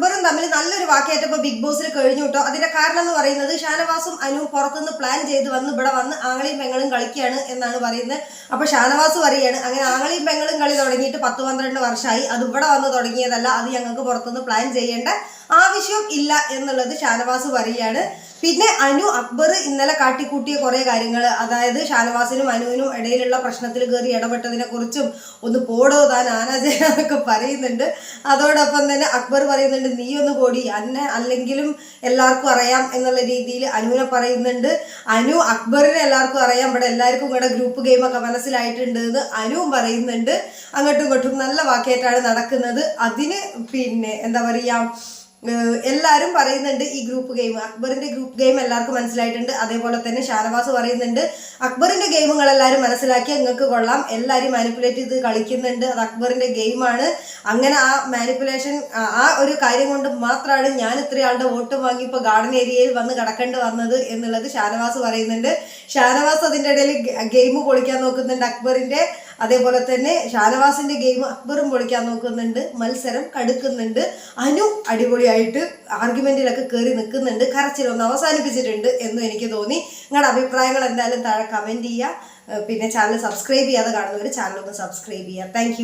but അക്ബറും തമ്മിൽ നല്ലൊരു വാക്കേറ്റപ്പോൾ ബിഗ് ബോസിൽ കഴിഞ്ഞു കേട്ടോ അതിന്റെ കാരണം എന്ന് പറയുന്നത് ഷാനവാസും അനുവും പുറത്തുനിന്ന് പ്ലാൻ ചെയ്ത് വന്ന് ഇവിടെ വന്ന് ആങ്ങളെയും പെങ്ങളും കളിക്കുകയാണ് എന്നാണ് പറയുന്നത്. അപ്പൊ ഷാനവാസ് പറയാണ് അങ്ങനെ ആങ്ങളെയും പെങ്ങളും കളി തുടങ്ങിയിട്ട് പത്ത് പന്ത്രണ്ട് വർഷമായി അത് ഇവിടെ വന്ന് തുടങ്ങിയതല്ല അത് ഞങ്ങൾക്ക് പുറത്തുനിന്ന് പ്ലാൻ ചെയ്യേണ്ട ആവശ്യം ഇല്ല എന്നുള്ളത് ഷാനവാസ് പറയാണ് പിന്നെ അനു അക്ബർ ഇന്നലെ കാട്ടിക്കൂട്ടിയ കുറേ കാര്യങ്ങൾ അതായത് ഷാനവാസിനും അനുവിനും ഇടയിലുള്ള പ്രശ്നത്തിൽ കയറി ഇടപെട്ടതിനെ കുറിച്ചും ഒന്ന് പോടോ താൻ ആനാചാരൊക്കെ പറയുന്നുണ്ട്. അതോടൊപ്പം തന്നെ അക്ബർ പറയുന്നുണ്ട് നീ ഒന്ന് കൂടി അന്നെ അല്ലെങ്കിലും എല്ലാവർക്കും അറിയാം എന്നുള്ള രീതിയിൽ അനുവിനെ പറയുന്നുണ്ട്. അനു അക്ബറിനെ എല്ലാവർക്കും അറിയാം. ഇവിടെ എല്ലാവർക്കും ഇവിടെ ഗ്രൂപ്പ് ഗെയിമൊക്കെ മനസ്സിലായിട്ടുണ്ട് എന്ന് അനുവും പറയുന്നുണ്ട്. അങ്ങോട്ടും ഇങ്ങോട്ടും നല്ല വാക്കേറ്റാണ് നടക്കുന്നത്. അതിന് പിന്നെ എന്താ പറയുക എല്ലാവരും പറയുന്നുണ്ട് ഈ ഗ്രൂപ്പ് ഗെയിം അക്ബറിന്റെ ഗ്രൂപ്പ് ഗെയിം എല്ലാവർക്കും മനസ്സിലായിട്ടുണ്ട്. അതേപോലെ തന്നെ ഷാനവാസ് പറയുന്നുണ്ട് അക്ബറിന്റെ ഗെയിമുകൾ എല്ലാവരും മനസ്സിലാക്കി നിങ്ങൾക്ക് കൊള്ളാം. എല്ലാവരും മാനിപ്പുലേറ്റ് ചെയ്ത് കളിക്കുന്നുണ്ട്. അത് അക്ബറിന്റെ ഗെയിമാണ് അങ്ങനെ ആ മാനിപ്പുലേഷൻ ആ ഒരു കാര്യം കൊണ്ട് മാത്രമാണ് ഞാൻ ഇത്രയാളുടെ വോട്ട് വാങ്ങി ഇപ്പോൾ ഗാർഡൻ ഏരിയയിൽ വന്ന് കിടക്കേണ്ടി വന്നത് എന്നുള്ളത് ഷാനവാസ് പറയുന്നുണ്ട്. ഷാനവാസ് അതിന്റെ ഇടയിൽ ഗെയിം പൊളിക്കാൻ നോക്കുന്നുണ്ട് അക്ബറിന്റെ. അതേപോലെ തന്നെ ഷാനവാസിന്റെ ഗെയിം അക്ബറും പൊളിക്കാൻ നോക്കുന്നുണ്ട്. മത്സരം കടുക്കുന്നുണ്ട്. അനു അടിപൊളിയായിട്ട് ആർഗ്യുമെന്റിലൊക്കെ കയറി നിൽക്കുന്നുണ്ട് കരച്ചിലൊന്ന് അവസാനിപ്പിച്ചിട്ടുണ്ട് എന്നും എനിക്ക് തോന്നി. നിങ്ങളുടെ അഭിപ്രായങ്ങൾ എന്തായാലും താഴെ കമന്റ് ചെയ്യുക. പിന്നെ ചാനൽ സബ്സ്ക്രൈബ് ചെയ്യാതെ കാണുന്നവർ ചാനൽ ഒന്ന് സബ്സ്ക്രൈബ് ചെയ്യുക. താങ്ക്